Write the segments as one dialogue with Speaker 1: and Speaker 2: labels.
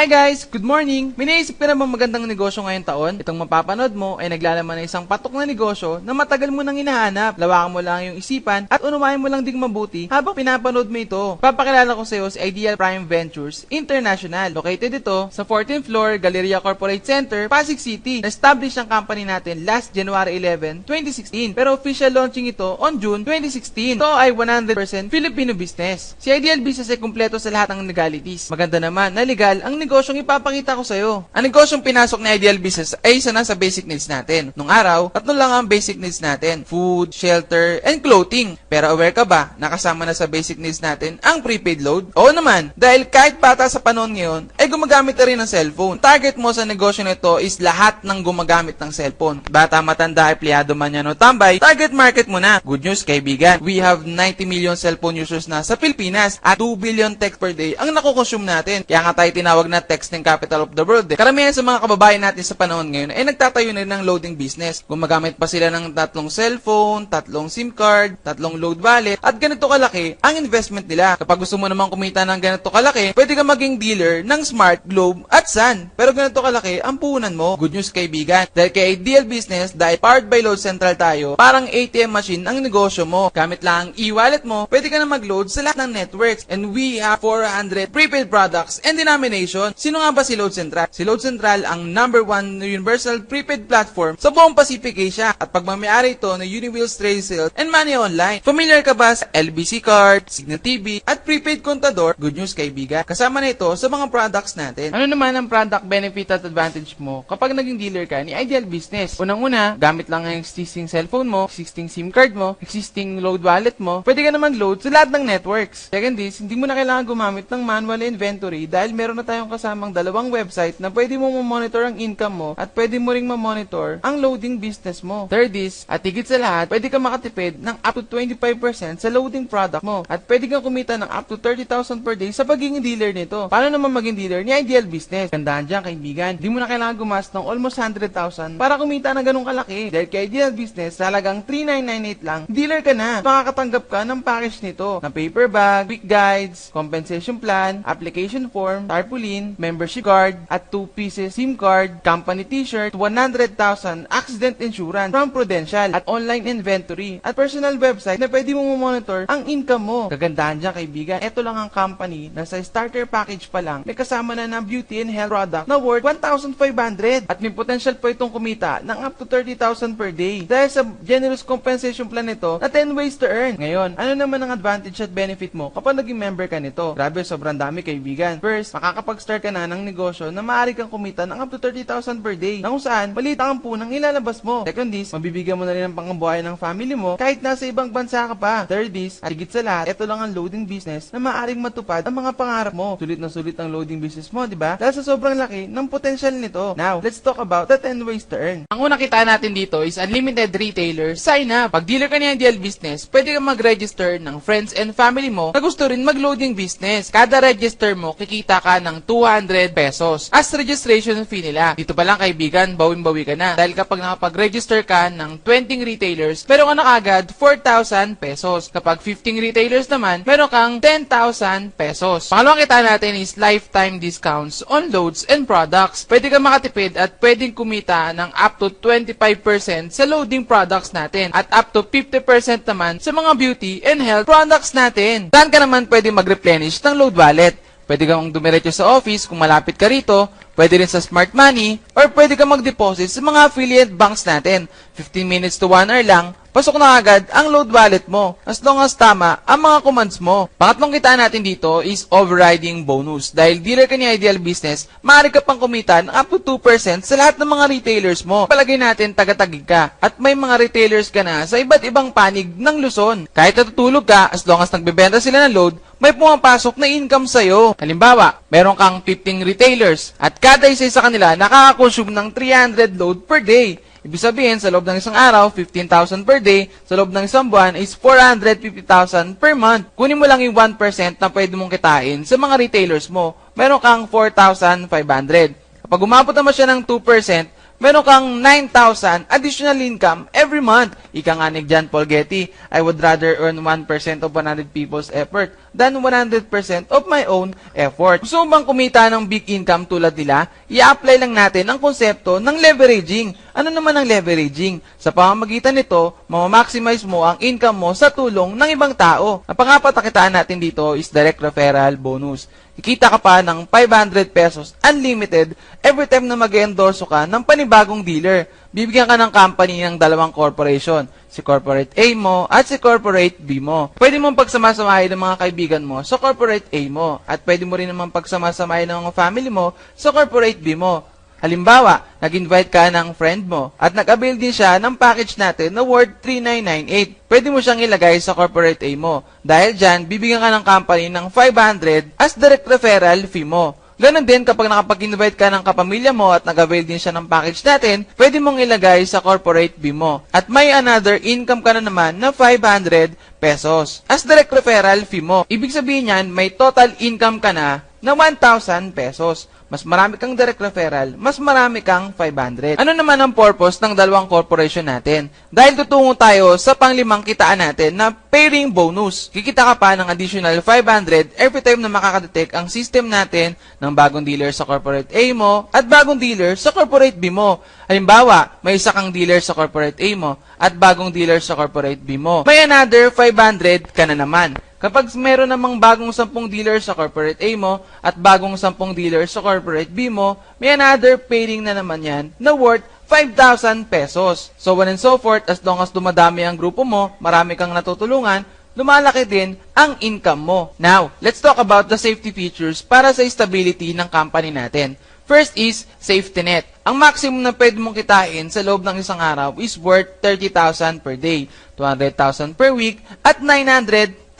Speaker 1: Hi guys! Good morning! May naisip ka na bang magandang negosyo ngayong taon? Itong mapapanood mo ay naglalaman ng isang patok na negosyo na matagal mo nang hinahanap. Lawakan mo lang yung isipan at unumahin mo lang ding mabuti habang pinapanood mo ito. Papakilala ko sa iyo si Ideal Prime Ventures International. Located ito sa 14th floor Galleria Corporate Center, Pasig City. Na-establish ang company natin last January 11, 2016. Pero official launching ito on June 2016. Ito ay 100% Filipino business. Si Ideal Business ay kumpleto sa lahat ng legalities. Maganda naman na legal ang negosyong ipapakita ko sa'yo. Ang negosyong pinasok ni Ideal Business ay isa na sa basic needs natin. Nung araw, tatlo lang ang basic needs natin. Food, shelter, and clothing. Pero aware ka ba, nakasama na sa basic needs natin ang prepaid load? Oo naman, dahil kahit bata sa panahon ngayon, ay gumagamit na rin ng cellphone. Target mo sa negosyo nito is lahat ng gumagamit ng cellphone. Bata, matanda, empleyado man yan o tambay, target market mo na. Good news, kaibigan. We have 90 million cellphone users na sa Pilipinas at 2 billion text per day ang nakukonsume natin. Kaya nga tayo tinawag na texting capital of the world. Eh. Karamihan sa mga kababayan natin sa panahon ngayon ay nagtatayo na ng loading business. Gumagamit pa sila ng tatlong cellphone, tatlong SIM card, tatlong load wallet, at ganito kalaki ang investment nila. Kapag gusto mo naman kumita ng ganito kalaki, pwede ka maging dealer ng Smart, Globe, at Sun. Pero ganito kalaki ang puhunan mo. Good news kaibigan. Dahil kay Ideal Business, dahil powered by Load Central tayo, parang ATM machine ang negosyo mo. Gamit lang ang e-wallet mo, pwede ka na mag-load sa lahat ng networks. And we have 400 prepaid products and denomination. Sino nga ba si Load Central? Si Load Central ang number one universal prepaid platform sa buong Pacific Asia at pagmamayari ito ng Uniwheels Trade Sales and Money Online. Familiar ka ba sa LBC Card, Signal TV, at prepaid kontador? Good news kaibigan. Kasama na ito sa mga products natin. Ano naman ang product benefit at advantage mo kapag naging dealer ka ni Ideal Business? Unang-una, gamit lang ang existing cellphone mo, existing SIM card mo, existing load wallet mo, pwede ka na mag-load sa lahat ng networks. Second is, hindi mo na kailangan gumamit ng manual inventory dahil meron na tayong kasamang dalawang website na pwede mo monitor ang income mo at pwede mo ring ma-monitor ang loading business mo. Third is, at higit sa lahat, pwede ka makatipid ng up to 25% sa loading product mo at pwede kang kumita ng up to 30,000 per day sa pagiging dealer nito. Paano naman maging dealer ni Ideal Business? Gandaan dyan, kaibigan. Hindi mo na kailangan gumas ng almost 100,000 para kumita ng ganong kalaki. Dahil kay Ideal Business, talagang 3998 lang, dealer ka na. Makakatanggap ka ng package nito na paper bag, quick guides, compensation plan, application form, tarpaulin, membership card, at 2 pieces SIM card, company t-shirt, 100,000 accident insurance from Prudential at online inventory at personal website na pwede mo monitor ang income mo. Kagandahan dyan kaibigan, ito lang ang company na sa starter package pa lang may kasama na ng beauty and health product na worth 1,500 at may potential po itong kumita ng up to 30,000 per day dahil sa generous compensation plan nito na 10 ways to earn. Ngayon, ano naman ang advantage at benefit mo kapag naging member ka nito? Grabe, sobrang dami kaibigan. First, makakapag-start ka na ng negosyo na maaari kang kumita ng up to 30,000 per day na kung saan balita ang punang ilalabas mo. Second is, mabibigyan mo na rin ang pangabuhay ng family mo kahit nasa ibang bansa ka pa. Third is, at higit sa lahat, ito lang ang loading business na maaaring matupad ang mga pangarap mo. Sulit na sulit ang loading business mo, di ba? Dahil sa sobrang laki ng potential nito. Now, let's talk about the 10 ways to earn. Ang unang kita natin dito is unlimited retailer sign up. Pag dealer ka ni Ideal Business, pwede kang mag-register ng friends and family mo na gusto rin mag-loading business. Kada register mo, kikita ka ng 200 pesos as registration fee nila. Dito pa lang kaibigan, bawing-bawi ka na. Dahil kapag nakapag-register ka ng 20 retailers, meron ka na kagad 4,000 pesos. Kapag 15 retailers naman, meron kang 10,000 pesos. Pangalawang kita natin is lifetime discounts on loads and products. Pwede kang makatipid at pwedeng kumita ng up to 25% sa loading products natin at up to 50% naman sa mga beauty and health products natin. Saan ka naman pwede mag-replenish ng load wallet? Pwede kang dumiretso sa office kung malapit ka rito, pwede rin sa smart money, or pwede kang mag-deposit sa mga affiliate banks natin. 15 minutes to 1 hour lang, pasok na agad ang load wallet mo as long as tama ang mga commands mo. Pangatlong kita natin dito is overriding bonus. Dahil dealer ka ni Ideal Business, maaari ka pang kumita ng up to 2% sa lahat ng mga retailers mo. Palagay natin tagatagig ka at may mga retailers ka na sa iba't ibang panig ng Luzon. Kahit natutulog ka, as long as nagbebenta sila ng load, may pumapasok na income sa'yo. Halimbawa, meron kang 15 retailers at kada isa sa kanila nakaka-consume ng 300 load per day. Ibig sabihin, sa loob ng isang araw, 15,000 per day. Sa loob ng isang buwan is 450,000 per month. Kunin mo lang yung 1% na pwede mong kitain sa mga retailers mo. Meron kang 4,500. Kapag umabot naman siya ng 2%, meron kang 9,000 additional income every month. Ika nga ni John Paul Getty, I would rather earn 1% of 100 people's effort than 100% of my own effort. Gusto bang kumita ng big income tulad nila? I-apply lang natin ang konsepto ng leveraging. Ano naman ang leveraging? Sa pamamagitan nito, mamamaximize mo ang income mo sa tulong ng ibang tao. Ang pangapatakitaan natin dito is direct referral bonus. Kikita ka pa ng 500 pesos unlimited every time na mag-endorso ka ng panibagong dealer. Bibigyan ka ng company ng dalawang corporation, si Corporate A mo at si Corporate B mo. Pwede mong pagsamasamahin ng mga kaibigan mo sa Corporate A mo at pwede mo rin naman pagsamasamahin ng mga family mo sa Corporate B mo. Halimbawa, nag-invite ka ng friend mo at nag-avail din siya ng package natin na worth 3998. Pwede mo siyang ilagay sa corporate A mo. Dahil dyan, bibigyan ka ng company ng 500 as direct referral fee mo. Ganon din kapag nakapag-invite ka ng kapamilya mo at nag-avail din siya ng package natin, pwede mong ilagay sa corporate B mo. At may another income ka na naman na 500 pesos as direct referral fee mo. Ibig sabihin yan, may total income ka na na 1,000 pesos. Mas marami kang direct referral, mas marami kang 500. Ano naman ang purpose ng dalawang corporation natin? Dahil tutungo tayo sa panglimang kitaan natin na pairing bonus. Kikita ka pa ng additional 500 every time na makakadetect ang system natin ng bagong dealer sa corporate A mo at bagong dealer sa corporate B mo. Halimbawa, may isa kang dealer sa corporate A mo at bagong dealer sa corporate B mo. May another 500 ka na naman. Kapag meron namang bagong 10 dealer sa corporate A mo at bagong 10 dealer sa corporate B mo, may another pairing na naman yan na worth 5,000 pesos. So on and so forth, as long as dumadami ang grupo mo, marami kang natutulungan, lumalaki din ang income mo. Now, let's talk about the safety features para sa stability ng company natin. First is safety net. Ang maximum na pwede mong kitain sa loob ng isang araw is worth 30,000 per day, 200,000 per week, at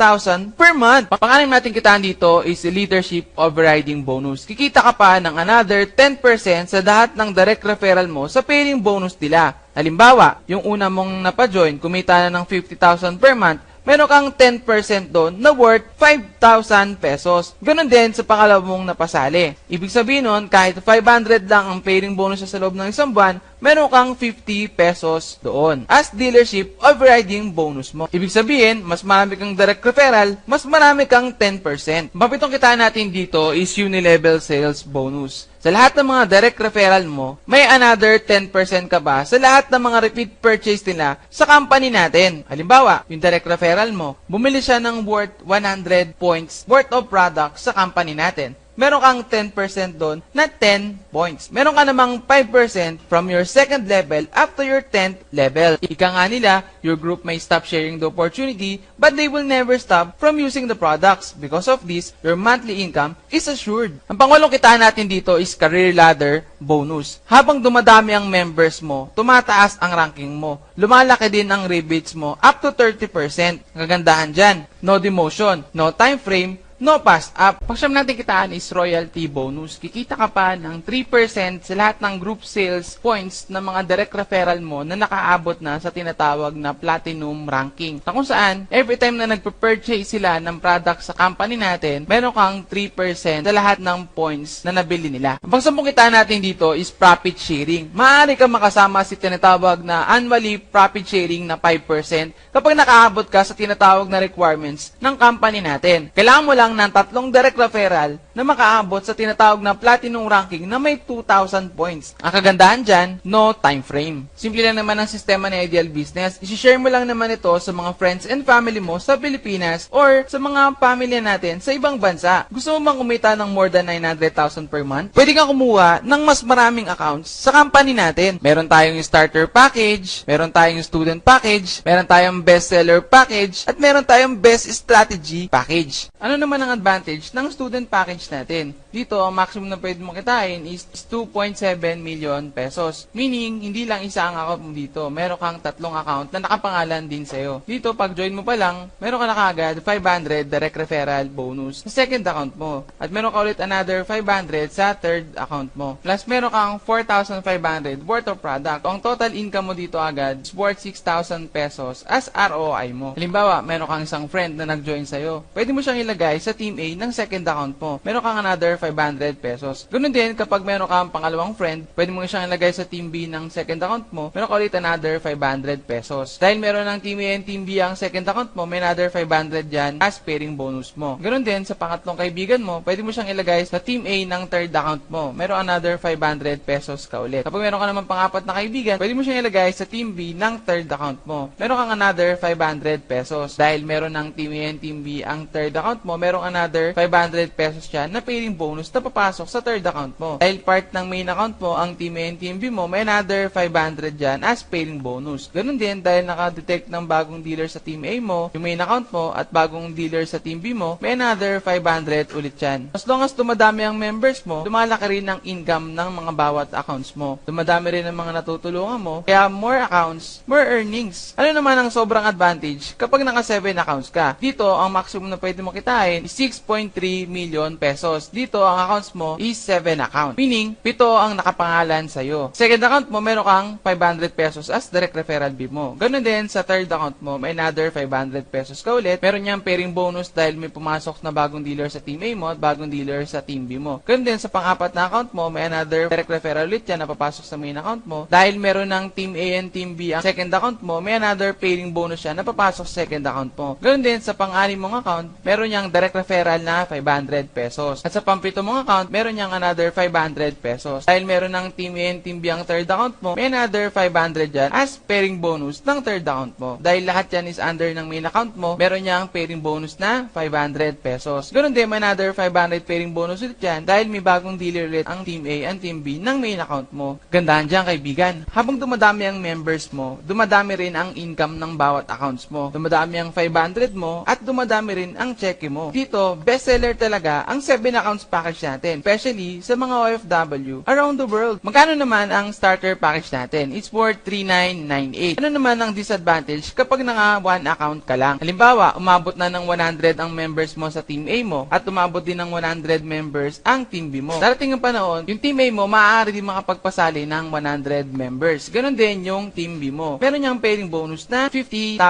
Speaker 1: 900,000 per month. Pangalan natin kitaan dito is leadership overriding bonus. Kikita ka pa ng another 10% sa lahat ng direct referral mo sa pairing bonus nila. Halimbawa, yung una mong napajoin, kumita na ng 50,000 per month, meron kang 10% doon na worth 5,000 pesos. Ganon din sa pangalawa mong napasali. Ibig sabihin nun, kahit 500 lang ang pairing bonus sa loob ng isang buwan, meron kang 50 pesos doon as dealership overriding bonus mo. Ibig sabihin, mas marami kang direct referral, mas marami kang 10%. Mapitong kita natin dito is unilevel sales bonus. Sa lahat ng mga direct referral mo, may another 10% ka ba sa lahat ng mga repeat purchase nila sa company natin. Halimbawa, yung direct referral mo, bumili siya ng worth 100 points worth of product sa company natin meron kang 10% doon na 10 points. Meron ka namang 5% from your second level up to your 10th level. Ika nga nila, your group may stop sharing the opportunity, but they will never stop from using the products. Because of this, your monthly income is assured. Ang pangulong kitaan natin dito is career ladder bonus. Habang dumadami ang members mo, tumataas ang ranking mo. Lumalaki din ang rebates mo up to 30%. Ang kagandahan dyan, no demotion, no time frame, no pass up. Pagsyam natin kitaan is royalty bonus. Kikita ka pa ng 3% sa lahat ng group sales points ng mga direct referral mo na nakaabot na sa tinatawag na platinum ranking. Na kung saan, every time na nagpa-purchase sila ng product sa company natin, meron kang 3% sa lahat ng points na nabili nila. Ang pagsampung kitaan natin dito is profit sharing. Maaari kang makasama si tinatawag na annually profit sharing na 5% kapag nakaabot ka sa tinatawag na requirements ng company natin. Kailangan mo lang ng tatlong direct referral na makaabot sa tinatawag na platinum ranking na may 2,000 points. Ang kagandahan dyan, no time frame. Simple lang naman ang sistema ni Ideal Business. Isishare mo lang naman ito sa mga friends and family mo sa Pilipinas or sa mga pamilya natin sa ibang bansa. Gusto mo bang kumita ng more than 900,000 per month? Pwede kang kumuha ng mas maraming accounts sa company natin. Meron tayong starter package, meron tayong student package, meron tayong bestseller package, at meron tayong best strategy package. Ano naman ang advantage ng student package natin? Dito, ang maximum na pwede mo kitain is 2.7 million pesos. Meaning, hindi lang isa ang account mo dito. Meron kang tatlong account na nakapangalan din sa'yo. Dito, pag join mo pa lang, meron ka na kagad 500 direct referral bonus sa second account mo. At meron ka ulit another 500 sa third account mo. Plus, meron kang 4,500 worth of product. Ang total income mo dito agad is worth 6,000 pesos as ROI mo. Halimbawa, meron kang isang friend na nag-join sa'yo. Pwede mo siyang ilagay sa Team A ng second account mo. Meron kang another 500 pesos. Ganun din, kapag meron kang pangalawang friend, pwede mo siyang ilagay sa Team B ng second account mo, meron ka ulit another 500 pesos. Dahil meron ng Team A and Team B ang second account mo, may another 500 dyan as pairing bonus mo. Ganun din, sa pangatlong kaibigan mo, pwede mo siyang ilagay sa Team A ng third account mo. Meron another 500 pesos ka ulit. Kapag meron ka naman pangapat na kaibigan, pwede mo siyang ilagay sa Team B ng third account mo. Meron kang another 500 pesos. Dahil meron ng Team A and Team B ang third account mo, merong another 500 pesos siya na pairing bonus na papasok sa third account mo. Dahil part ng main account mo, ang Team A and Team B mo, may another 500 dyan as pairing bonus. Ganun din, dahil nakadetect ng bagong dealer sa Team A mo, yung main account mo, at bagong dealer sa Team B mo, may another 500 ulit yan. As long as dumadami ang members mo, lumalaki rin ang income ng mga bawat accounts mo. Dumadami rin ang mga natutulungan mo, kaya more accounts, more earnings. Ano naman ang sobrang advantage kapag naka 7 accounts ka? Dito, ang maximum na pwede mo kitain is 6.3 million pesos. Dito, ang accounts mo is 7 account. Meaning, pito ang nakapangalan sa'yo. Second account mo, meron kang 500 pesos as direct referral fee mo. Ganun din, sa third account mo, may another 500 pesos ka ulit. Meron niyang pairing bonus dahil may pumasok na bagong dealer sa Team A mo at bagong dealer sa Team B mo. Ganun din, sa pang-apat na account mo, may another direct referral ulit yan na papasok sa main account mo. Dahil meron ng Team A and Team B ang second account mo, may another pairing bonus yan na papasok sa second account mo. Ganun din, sa pang-anim mong account, meron niyang direct referral na 500 pesos. At sa pang-pito mong account, meron niyang another 500 pesos. Dahil meron ng Team A and Team B ang third account mo, may another 500 dyan as pairing bonus ng third account mo. Dahil lahat yan is under ng main account mo, meron niyang pairing bonus na 500 pesos. Ganun din, may another 500 pairing bonus ulit dyan dahil may bagong dealer ulit ang Team A and Team B ng main account mo. Gandahan dyan, kaibigan. Habang dumadami ang members mo, dumadami rin ang income ng bawat accounts mo. Dumadami ang 500 mo at dumadami rin ang cheque mo. Dito, bestseller talaga ang 7 accounts package natin, especially sa mga OFW around the world. Magkano naman ang starter package natin? It's worth 3998. Ano naman ang disadvantage kapag naka one account ka lang? Halimbawa, umabot na ng 100 ang members mo sa Team A mo at umabot din ng 100 members ang Team B mo. Darating ang panahon, yung Team A mo maaari din makapagpasali ng 100 members. Ganon din yung Team B mo. Meron niyang pairing bonus na 50,000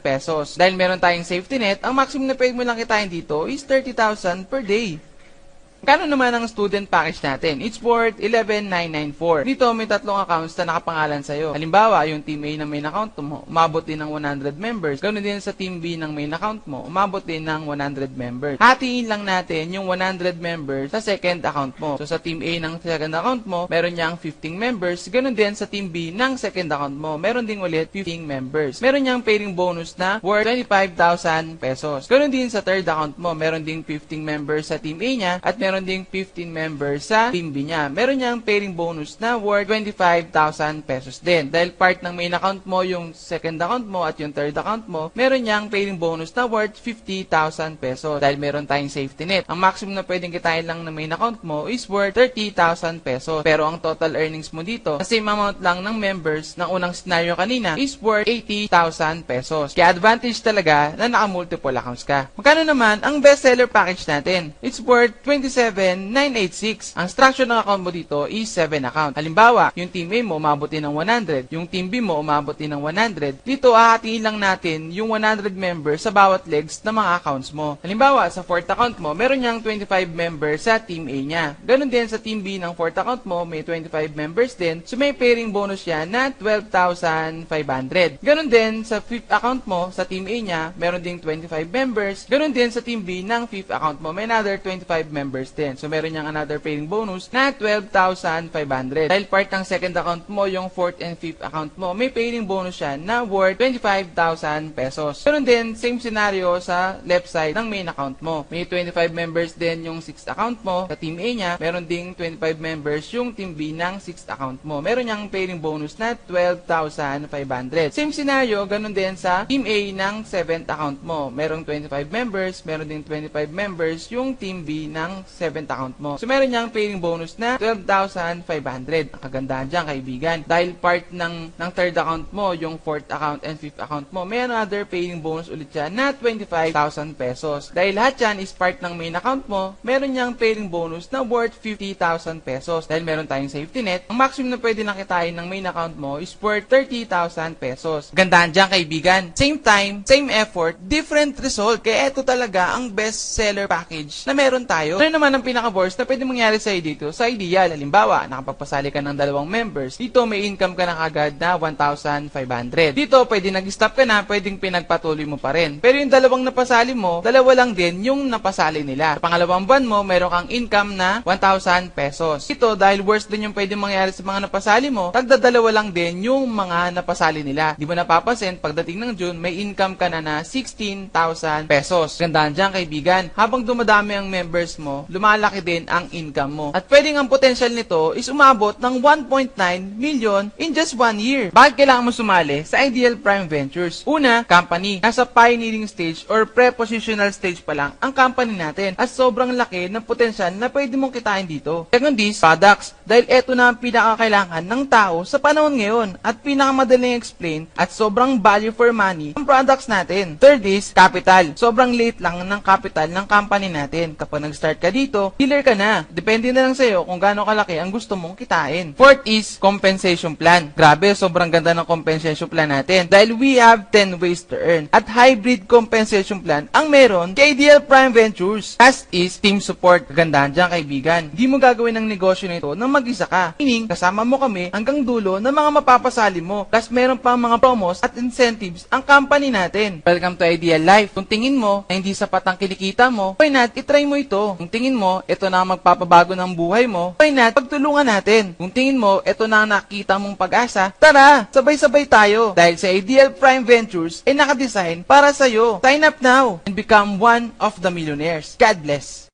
Speaker 1: pesos. Dahil meron tayong safety net, ang maximum na pwede mo lang kitain dito is 30,000 per day. Kano naman ang student package natin? It's worth 11,994. Dito may tatlong accounts na nakapangalan sa'yo. Halimbawa, yung Team A ng main account mo, umabot din ng 100 members. Ganoon din sa Team B ng main account mo, umabot din ng 100 members. Hatiin lang natin yung 100 members sa second account mo. So sa Team A ng second account mo, meron niyang 15 members. Ganoon din sa Team B ng second account mo, meron din ulit 15 members. Meron niyang pairing bonus na worth 25,000 pesos. Ganoon din sa third account mo, meron ding 15 members sa Team A niya at meron ding 15 members sa Team B niya. Meron niyang pairing bonus na worth 25,000 pesos din. Dahil part ng main account mo yung second account mo at yung third account mo, meron niyang pairing bonus na worth 50,000 pesos. Dahil meron tayong safety net. Ang maximum na pwedeng kitain lang ng main account mo is worth 30,000 pesos. Pero ang total earnings mo dito, sa same amount lang ng members ng unang scenario kanina is worth 80,000 pesos. Kaya advantage talaga na naka-multiple accounts ka. Magkano naman ang bestseller package natin? It's worth 27,986. Ang structure ng account mo dito is 7 account. Halimbawa, yung team A mo umabot din ng 100, yung team B mo umabot din ng 100. Dito, ahatiin lang natin yung 100 members sa bawat legs ng mga accounts mo. Halimbawa, sa fourth account mo, meron niyang 25 members sa team A niya. Ganon din sa team B ng fourth account mo, may 25 members din. So, may pairing bonus yan na 12,500. Ganon din sa fifth account mo, sa team A niya, meron ding 25 members. Ganon din sa team B ng fifth account mo, may another 25 members din. So, meron niyang another pairing bonus na 12,500. Dahil part ng second account mo, yung fourth and fifth account mo, may pairing bonus siya na worth 25,000 pesos. Ganon din, same scenario sa left side ng main account mo. May 25 members din yung sixth account mo. Sa team A niya, meron ding 25 members yung team B ng sixth account mo. Meron niyang pairing bonus na 12,500. Same scenario, ganun din sa team A ng 7th account mo. Merong 25 members, meron ding 25 members yung team B ng 7th account mo. So meron niyang pairing bonus na 12,500. Ang kagandahan dyan, kaibigan. Dahil part ng, ng third account mo, yung 4th account and 5th account mo, may another pairing bonus ulit siya na 25,000 pesos. Dahil lahat yan is part ng main account mo, meron niyang pairing bonus na worth 50,000 pesos. Dahil meron tayong safety net, ang maximum na pwede nakitain ng main account mo is worth 30,000 pesos. Gandahan dyan, kaibigan. Same time, same effort, different result. Kaya ito talaga ang best seller package na meron tayo. Ano naman ang pinaka-worst na pwede mangyari sa'yo dito sa ideal. Halimbawa, nakapagpasali ka ng dalawang members. Dito may income ka na kagad na 1,500. Dito pwede nag-stop ka na, pwedeng pinagpatuloy mo pa rin. Pero yung dalawang napasali mo, dalawa lang din yung napasali nila. Sa pangalawang buwan mo, meron kang income na 1,000 pesos. Ito, dahil worst din yung pwede mangyari sa mga napasali mo, tagdadalawa lang din yung mga napasali nila. Di mo napapansin, pagdating ng June, may income ka na na 16,000 pesos. Gandaan dyan, kaibigan. Habang dumadami ang members mo, lumalaki din ang income mo. At pwedeng ang potential nito is umabot ng 1.9 million in just one year. Bakit kailangan mo sumali sa Ideal Prime Ventures? Una, company. Nasa pioneering stage or pre-positional stage pa lang ang company natin at sobrang laki ng potential na pwede mong kitain dito. Second is, products. Dahil eto na ang pinakakailangan ng tao sa panahon ngayon at pinakamadaling explain at sobrang value for money ang products natin. Third is, capital. Sobrang late lang ng capital ng company natin. Kapag nag-start ka dito, dealer ka na. Depende na lang sa'yo kung gaano kalaki ang gusto mong kitain. Fourth is, compensation plan. Grabe, sobrang ganda ng compensation plan natin. Dahil we have 10 ways to earn. At hybrid compensation plan ang meron kay Ideal Prime Ventures. Last is, team support. Kagandahan dyan, kaibigan. Di mo gagawin ang negosyo nito nang mag-isa ka. Meaning, kasama mo kami hanggang dulo ng mga mapapasali mo. Plus, meron pa mga promos at incentives ang company natin. Welcome to Ideal Life. Kung tingin mo na hindi sapat ang kinikita mo, why not itry mo ito? Kung tingin mo, ito na ang magpapabago ng buhay mo, why not pagtulungan natin? Kung tingin mo, ito na ang nakita mong pag-asa, tara, sabay-sabay tayo. Dahil sa Ideal Prime Ventures ay nakadesign para sa'yo. Sign up now and become one of the millionaires. God bless.